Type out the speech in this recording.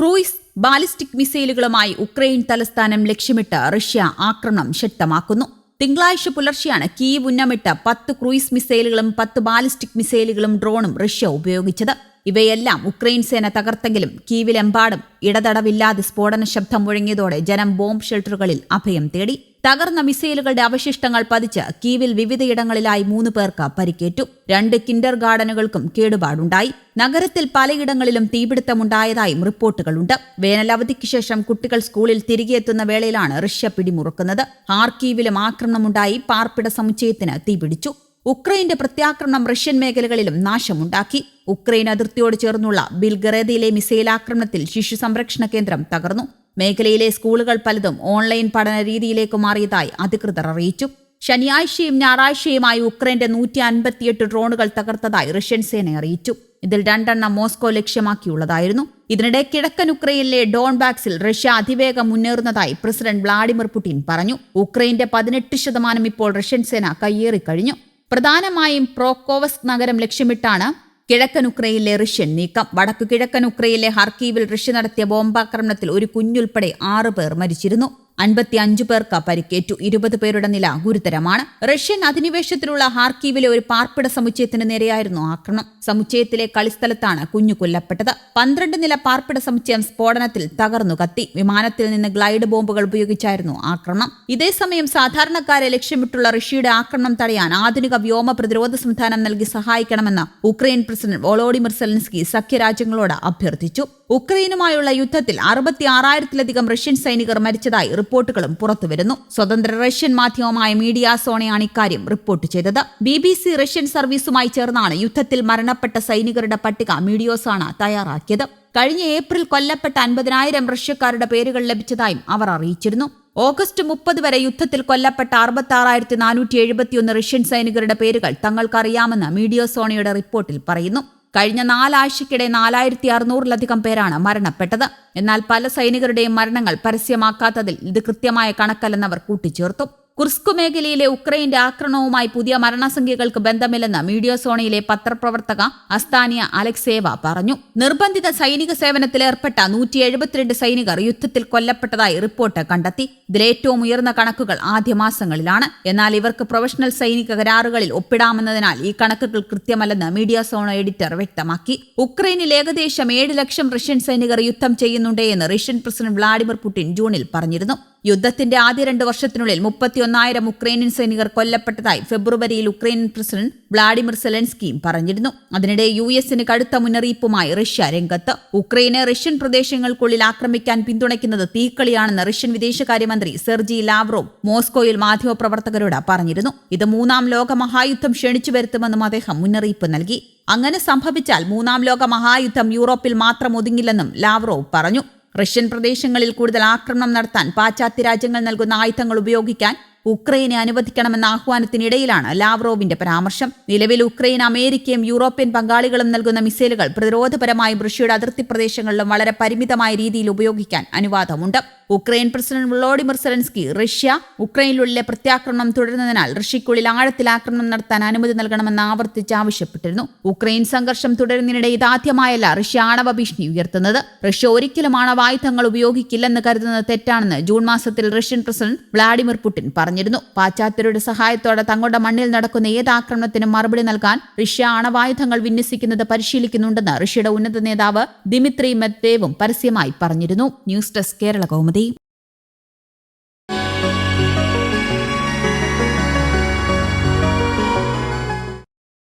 Cruise ballistic മിസൈലുകളുമായി Ukraine തലസ്ഥാനം ലക്ഷ്യമിട്ട് Russia ആക്രമണം ശക്തമാക്കുന്നു. തിങ്കളാഴ്ച പുലർച്ചെയാണ് കീവ് ഉന്നമിട്ട് പത്ത് ക്രൂയിസ് മിസൈലുകളും പത്ത് ബാലിസ്റ്റിക് മിസൈലുകളും ഡ്രോണും റഷ്യ ഉപയോഗിച്ചത്. ഇവയെല്ലാം ഉക്രൈൻ സേന തകർത്തെങ്കിലും കീവിലെമ്പാടും ഇടതടവില്ലാതെ സ്ഫോടന ശബ്ദം മുഴങ്ങിയതോടെ ജനം ബോംബ് ഷെൽട്ടറുകളിൽ അഭയം തേടി. തകർന്ന മിസൈലുകളുടെ അവശിഷ്ടങ്ങൾ പതിച്ച് കീവിൽ വിവിധയിടങ്ങളിലായി മൂന്ന് പേർക്ക് പരിക്കേറ്റു. രണ്ട് കിൻഡർ ഗാർഡനുകൾക്കും കേടുപാടുണ്ടായി. നഗരത്തിൽ പലയിടങ്ങളിലും തീപിടുത്തമുണ്ടായതായും റിപ്പോർട്ടുകളുണ്ട്. വേനലവധിക്ക് ശേഷം കുട്ടികൾ സ്കൂളിൽ തിരികെ എത്തുന്ന വേളയിലാണ് റഷ്യ പിടിമുറുക്കുന്നത്. ഹാർക്കീവിലും ആക്രമണമുണ്ടായി. പാർപ്പിട സമുച്ചയത്തിന് തീപിടിച്ചു. ഉക്രൈന്റെ പ്രത്യാക്രമണം റഷ്യൻ മേഖലകളിലും നാശമുണ്ടാക്കി. ഉക്രൈൻ അതിർത്തിയോട് ചേർന്നുള്ള ബിൽഗറേദയിലെ മിസൈൽ ആക്രമണത്തിൽ ശിശു സംരക്ഷണ കേന്ദ്രം തകർന്നു. മേഖലയിലെ സ്കൂളുകൾ പലതും ഓൺലൈൻ പഠന രീതിയിലേക്ക് മാറിയതായി അധികൃതർ അറിയിച്ചു. ശനിയാഴ്ചയും ഞായറാഴ്ചയുമായി ഉക്രൈന്റെ നൂറ്റി അൻപത്തിയെട്ട് ഡ്രോണുകൾ തകർത്തതായി റഷ്യൻ സേന അറിയിച്ചു. ഇതിൽ രണ്ടെണ്ണം മോസ്കോ ലക്ഷ്യമാക്കിയുള്ളതായിരുന്നു. ഇതിനിടെ കിഴക്കൻ ഉക്രൈനിലെ ഡോൺബാക്സിൽ റഷ്യ അതിവേഗം മുന്നേറുന്നതായി പ്രസിഡന്റ് വ്ളാഡിമിർ പുടിൻ പറഞ്ഞു. ഉക്രൈന്റെ പതിനെട്ട് ശതമാനം ഇപ്പോൾ റഷ്യൻ സേന കയ്യേറിക്കഴിഞ്ഞു. പ്രധാനമായും പ്രോക്കോവസ്ക് നഗരം ലക്ഷ്യമിട്ടാണ് കിഴക്കൻ ഉക്രൈനിലെ റഷ്യൻ നീക്കം. വടക്കു കിഴക്കൻ ഉക്രൈനിലെ ഹർക്കീവിൽ റഷ്യ നടത്തിയ ബോംബാക്രമണത്തിൽ ഒരു കുഞ്ഞുൾപ്പെടെ ആറ് പേർ മരിച്ചിരുന്നു. അൻപത്തി അഞ്ചു പേർക്ക് പരിക്കേറ്റു. ഇരുപത് പേരുടെ നില ഗുരുതരമാണ്. റഷ്യൻ അധിനിവേശത്തിലുള്ള ഹാർക്കീവിലെ ഒരു പാർപ്പിട സമുച്ചയത്തിന് നേരെയായിരുന്നു ആക്രമണം. സമുച്ചയത്തിലെ കളിസ്ഥലത്താണ് കുഞ്ഞു കൊല്ലപ്പെട്ടത്. പന്ത്രണ്ട് നില പാർപ്പിട സമുച്ചയം സ്ഫോടനത്തിൽ തകർന്നു കത്തി. വിമാനത്തിൽ നിന്ന് ഗ്ലൈഡ് ബോംബുകൾ ഉപയോഗിച്ചായിരുന്നു ആക്രമണം. ഇതേസമയം സാധാരണക്കാരെ ലക്ഷ്യമിട്ടുള്ള റഷ്യയുടെ ആക്രമണം തടയാൻ ആധുനിക വ്യോമ പ്രതിരോധ സംവിധാനം നൽകി സഹായിക്കണമെന്ന് ഉക്രൈൻ പ്രസിഡന്റ് വോളോഡിമിർ സെലൻസ്കി സഖ്യരാജ്യങ്ങളോട് അഭ്യർത്ഥിച്ചു. ഉക്രൈനുമായുള്ള യുദ്ധത്തിൽ അറുപത്തി ആറായിരത്തിലധികം റഷ്യൻ സൈനികർ മരിച്ചതായി റിപ്പോർട്ടുകളും പുറത്തുവരുന്നു സ്വതന്ത്ര റഷ്യൻ മാധ്യമമായ മീഡിയ സോണയാണ് ഇക്കാര്യം റിപ്പോർട്ട് ചെയ്തത്. ബി ബി സി റഷ്യൻ സർവീസുമായി ചേർന്നാണ് യുദ്ധത്തിൽ മരണപ്പെട്ട സൈനികരുടെ പട്ടിക മീഡിയോസാണ് തയ്യാറാക്കിയത്. കഴിഞ്ഞ ഏപ്രിൽ കൊല്ലപ്പെട്ട അൻപതിനായിരം റഷ്യക്കാരുടെ പേരുകൾ ലഭിച്ചതായും അവർ അറിയിച്ചിരുന്നു. ഓഗസ്റ്റ് മുപ്പത് വരെ യുദ്ധത്തിൽ കൊല്ലപ്പെട്ട അറുപത്തി ആറായിരത്തി നാനൂറ്റി എഴുപത്തിയൊന്ന് റഷ്യൻ സൈനികരുടെ പേരുകൾ തങ്ങൾക്കറിയാമെന്ന് മീഡിയോ സോണിയുടെ റിപ്പോർട്ടിൽ പറയുന്നു. കഴിഞ്ഞ നാലാഴ്ചയ്ക്കിടെ നാലായിരത്തി അറുന്നൂറിലധികം പേരാണ് മരണപ്പെട്ടത്. എന്നാൽ പല സൈനികരുടെയും മരണങ്ങൾ പരസ്യമാക്കാത്തതിൽ ഇത് കൃത്യമായ കണക്കല്ലെന്നവർ കൂട്ടിച്ചേർത്തു. കുർസ്കു മേഖലയിലെ ഉക്രൈന്റെ ആക്രമണവുമായി പുതിയ മരണസംഖ്യകൾക്ക് ബന്ധമില്ലെന്ന് മീഡിയോ സോണയിലെ പത്രപ്രവർത്തക അസ്താനിയ അലക്സേവ പറഞ്ഞു. നിർബന്ധിത സൈനിക സേവനത്തിൽ ഏർപ്പെട്ട നൂറ്റി എഴുപത്തിരണ്ട് സൈനികർ യുദ്ധത്തിൽ കൊല്ലപ്പെട്ടതായി റിപ്പോർട്ട് കണ്ടെത്തി. ഇതിലേറ്റവും ഉയർന്ന കണക്കുകൾ ആദ്യ മാസങ്ങളിലാണ്. എന്നാൽ ഇവർക്ക് പ്രൊഫഷണൽ സൈനിക കരാറുകളിൽ ഒപ്പിടാമെന്നതിനാൽ ഈ കണക്കുകൾ കൃത്യമല്ലെന്ന് മീഡിയ സോണോ എഡിറ്റർ വ്യക്തമാക്കി. ഉക്രൈനിൽ ഏകദേശം ഏഴ് ലക്ഷം റഷ്യൻ സൈനികർ യുദ്ധം ചെയ്യുന്നുണ്ടെന്ന് റഷ്യൻ പ്രസിഡന്റ് വ്ളാഡിമിർ പുടിൻ ജൂണിൽ പറഞ്ഞിരുന്നു. യുദ്ധത്തിന്റെ ആദ്യ രണ്ട് വർഷത്തിനുള്ളിൽ മുപ്പത്തിയൊന്നായിരം ഉക്രൈനിയൻ സൈനികർ കൊല്ലപ്പെട്ടതായി ഫെബ്രുവരിയിൽ ഉക്രൈനിയൻ പ്രസിഡന്റ് വ്ളാഡിമിർ സെലൻസ്കിയും പറഞ്ഞിരുന്നു. അതിനിടെ യു എസിന് കടുത്ത മുന്നറിയിപ്പുമായി റഷ്യ രംഗത്ത്. ഉക്രൈനെ റഷ്യൻ പ്രദേശങ്ങൾക്കുള്ളിൽ ആക്രമിക്കാൻ പിന്തുണയ്ക്കുന്നത് തീക്കളിയാണെന്ന് റഷ്യൻ വിദേശകാര്യമന്ത്രി സെർജി ലാവ്റോവ് മോസ്കോയിൽ മാധ്യമപ്രവർത്തകരോട് പറഞ്ഞിരുന്നു. ഇത് മൂന്നാം ലോക മഹായുദ്ധം ക്ഷണിച്ചു വരുത്തുമെന്നും അദ്ദേഹം മുന്നറിയിപ്പ് നൽകി. അങ്ങനെ സംഭവിച്ചാൽ മൂന്നാം ലോക മഹായുദ്ധം യൂറോപ്പിൽ മാത്രം ഒതുങ്ങില്ലെന്നും ലാവ്റോവ് പറഞ്ഞു. റഷ്യൻ പ്രദേശങ്ങളിൽ കൂടുതൽ ആക്രമണം നടത്താൻ പാശ്ചാത്യ രാജ്യങ്ങൾ നൽകുന്ന ആയുധങ്ങൾ ഉപയോഗിക്കാൻ ഉക്രൈനെ അനുവദിക്കണമെന്ന ആഹ്വാനത്തിനിടയിലാണ് ലാവ്റോവിന്റെ പരാമർശം. നിലവിൽ ഉക്രൈൻ അമേരിക്കയും യൂറോപ്യൻ പങ്കാളികളും നൽകുന്ന മിസൈലുകൾ പ്രതിരോധപരമായും റഷ്യയുടെ അതിർത്തി പ്രദേശങ്ങളിലും വളരെ പരിമിതമായ രീതിയിൽ ഉപയോഗിക്കാൻ അനുവാദമുണ്ട്. Ukraine president Volodymyr Zelensky Russia ഉക്രൈനിലുള്ള പ്രത്യാക്രമണം തുടരുന്നതിനാൽ റഷ്യക്കുള്ളിൽ ആഴത്തിൽ ആക്രമണം നടത്താൻ അനുമതി നൽകണമെന്ന് ആവർത്തിച്ച് ആവശ്യപ്പെട്ടിരുന്നു. ഉക്രൈൻ സംഘർഷം തുടരുന്നതിനിടെ ഇതാദ്യമായല്ല റഷ്യ ആണവ ഭീഷണി ഉയർത്തുന്നത്. റഷ്യ ഒരിക്കലും ആണവായുധങ്ങൾ ഉപയോഗിക്കില്ലെന്ന് കരുതുന്നത് തെറ്റാണെന്ന് ജൂൺ മാസത്തിൽ റഷ്യൻ പ്രസിഡന്റ് വ്ളാഡിമിർ പുടിൻ പറഞ്ഞിരുന്നു. പാശ്ചാത്യരുടെ സഹായത്തോടെ തങ്ങളുടെ മണ്ണിൽ നടക്കുന്ന ഏത് ആക്രമണത്തിനും മറുപടി നൽകാൻ റഷ്യ ആണവായുധങ്ങൾ വിന്യസിക്കുന്നത് പരിശീലിക്കുന്നുണ്ടെന്ന് റഷ്യയുടെ ഉന്നത നേതാവ് ദിമിത്രി മെത്തേവും പരസ്യമായി പറഞ്ഞിരുന്നു. News desk Kerala Kaumudi.